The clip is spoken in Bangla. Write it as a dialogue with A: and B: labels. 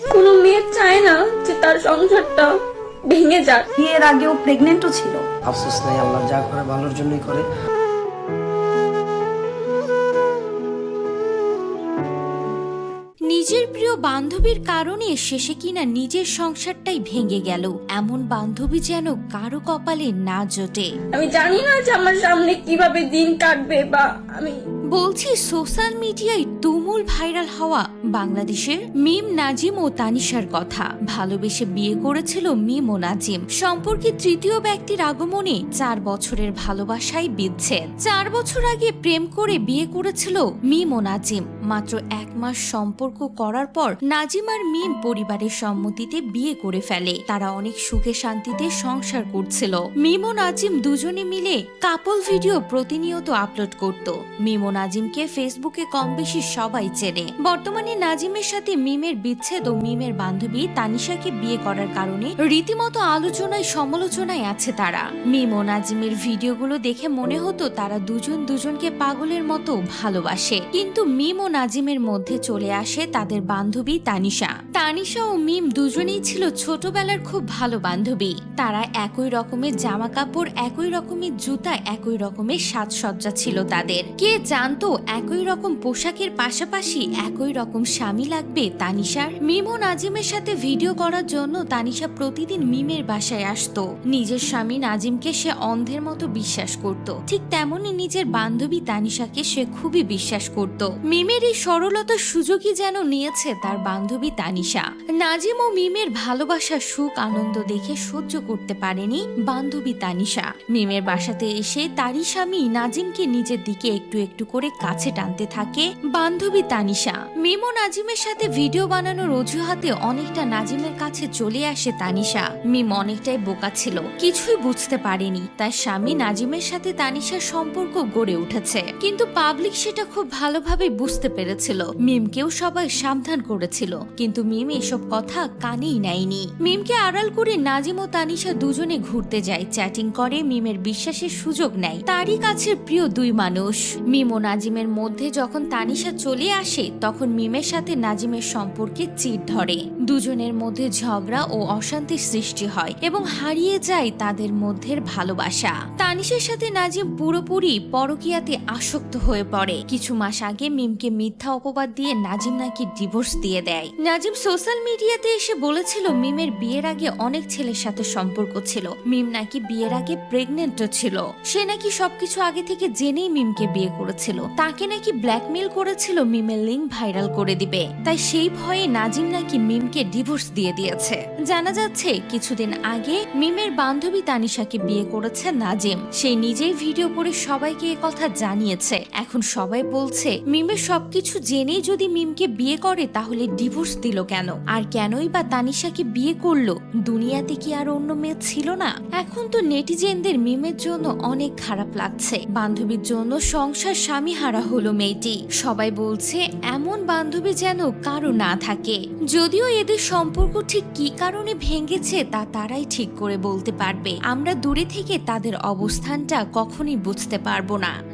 A: কোনো মেয়ে চায় না যে তার সংসারটা ভেঙে যাক।
B: বিয়ের আগেও প্রেগনেন্টও ছিল।
C: আফসোস নাই আল্লাহ যা করে ভালোর জন্যই করে।
D: নিজের প্রিয় বান্ধবীর কারণে শেষে কিনা নিজের সংসারটাই ভেঙে গেল। এমন বান্ধবী যেন কারও কপালে না জোটে।
A: আমি জানি না যে আমার সামনে কীভাবে দিন কাটবে বা আমি
D: বলছি, সোশ্যাল মিডিয়ায় তুমুল ভাইরাল হওয়া বাংলাদেশের মিম নাজিম ও তানিশার কথা। ভালোবেসে বিয়ে করেছিল মিম ও নাজিম। সম্পর্কে তৃতীয় ব্যক্তির আগমনে চার বছরের ভালোবাসায় বিচ্ছেদ চার বছর আগে প্রেম করে বিয়ে করেছিল মিম ও নাজিম। মাত্র এক মাস সম্পর্ক করার পর নাজিম আর মিম পরিবারের সম্মতিতে বিয়ে করে ফেলে। তারা অনেক সুখে শান্তিতে সংসার করছিল। মিম ও নাজিম দুজনে মিলে কাপল ভিডিও প্রতিনিয়ত আপলোড করত। মিম ও নাজিমকে ফেসবুকে কম বেশি সবাই চেনে। বর্তমানে নাজিমের সাথে মিমের বিচ্ছেদ ও মিমের বান্ধবী তানিশাকে বিয়ে করার কারণে রীতিমতো আলোচনায় সমালোচনায় আছে তারা। মিম ও নাজিমের ভিডিওগুলো দেখে মনে হতো তারা দুজন দুজনকে পাগলের মতো ভালোবাসে। কিন্তু মিম ও নাজিমের মধ্যে চলে আসে তাদের বান্ধবী তানিশা। তানিশা ও মিম দুজনেই ছিল ছোটবেলার খুব ভালো বান্ধবী। তারা একই রকমের জামা কাপড় একই রকমের জুতা, একই রকমের সাজসজ্জা ছিল তাদের। কে জানতো একই রকম পোশাকের পাশাপাশি একই রকম স্বামী লাগবে তানিশার? মিম নাজিমের সাথে ভিডিও করার জন্য তানিশা প্রতিদিন মিমের বাসায় আসতো। নিজের স্বামী নাজিমকে সে অন্ধের মতো বিশ্বাস করত। ঠিক তেমনি নিজের বান্ধবী তানিশাকে সে খুবই বিশ্বাস করত। মিমের এই সরলতার সুযোগই যেন নিয়েছে তার বান্ধবী তানিশা। নাজিম ও মিমের ভালোবাসা সুখ, আনন্দ দেখে সহ্য করতে পারেনি বান্ধবী তানিশা। মিমের বাসাতে এসে তারই স্বামী নাজিমকে নিজের দিকে একটু একটু করে কাছে টানতে থাকে বান্ধবী তানিশা। মিম নাজিমের সাথে ভিডিও বানানোর অজুহাতে অনেকটা নাজিমের কাছে চলে আসে তানিশা। মিম অনেকটাই বোকা ছিল, কিছুই বুঝতে পারেনি। তার স্বামী নাজিমের সাথে তানিশার সম্পর্ক গড়ে উঠেছে। কিন্তু পাবলিক সেটা খুব ভালোভাবে বুঝতে পেরেছিল। মিমকেও সবাই সাবধান করেছিল। কিন্তু মিম এসব কথা কানেই নেয়নি। মিমকে আড়াল করে নাজিম ও তানিশা দুজনে ঘুরতে যায়। চ্যাটিং করে, মিমের বিশ্বাসের সুযোগ নেয়। তারই কাছে প্রিয় দুই মানুষ। মিম ও নাজিমের মধ্যে যখন তানিশা চলে আসে, তখন মিমের সাথে নাজিমের সম্পর্কে চিট ধরে। দুজনের মধ্যে ঝগড়া ও অশান্তির সৃষ্টি হয় এবং হারিয়ে যায় তাদের মধ্যের ভালোবাসা। তানিশের সাথে নাজিম পুরোপুরি পরকিয়াতে আসক্ত হয়ে পড়ে। কিছু মাস আগে মিমকে মিথ্যা অপবাদ দিয়ে নাজিম নাকি ডিভোর্স দিয়ে দেয়। নাজিম সোশ্যাল মিডিয়াতে এসে বলেছিল, মিমের বিয়ের আগে অনেক ছেলের সাথে সম্পর্ক ছিল। মিম নাকি বিয়ের আগে প্রেগনেন্টও ছিল। সে নাকি সবকিছু আগে থেকে জেনেই মিমকে বিয়ে করেছিল। তাকে নাকি ব্ল্যাকমেল করেছিল মিমের লিঙ্ক ভাইরাল করে দিবে। তাই সেই ভয়ে নাজিম নাকি মিমকে ডিভোর্স দিয়ে দিয়েছে। জানা যাচ্ছে, কিছুদিন আগে মিমের বান্ধবী তানিশাকে বিয়ে করেছে নাজিম। সে নিজেই ভিডিও করে সবাইকে এ কথা জানিয়েছে। এখন সবাই বলছে, মিমের সবকিছু জেনেই যদি মিমকে বিয়ে করে, তাহলে ডিভোর্স দিল কেন? আর কেনই বা তানিশাকে বিয়ে করল? দুনিয়াতে কি আর অন্য মেয়ে ছিল না? এখন তো নেটিজেনদের মিমের জন্য অনেক খারাপ লাগছে। বান্ধবীর জন্য সংসার হারা হলো মেয়েটি। সবাই বলছে, এমন বান্ধবী যেন কারও না থাকে। যদিও এদের সম্পর্ক ঠিক কি কারণে ভেঙেছে তা তারাই ঠিক করে বলতে পারবে। আমরা দূরে থেকে তাদের অবস্থানটা কখনই বুঝতে পারব না।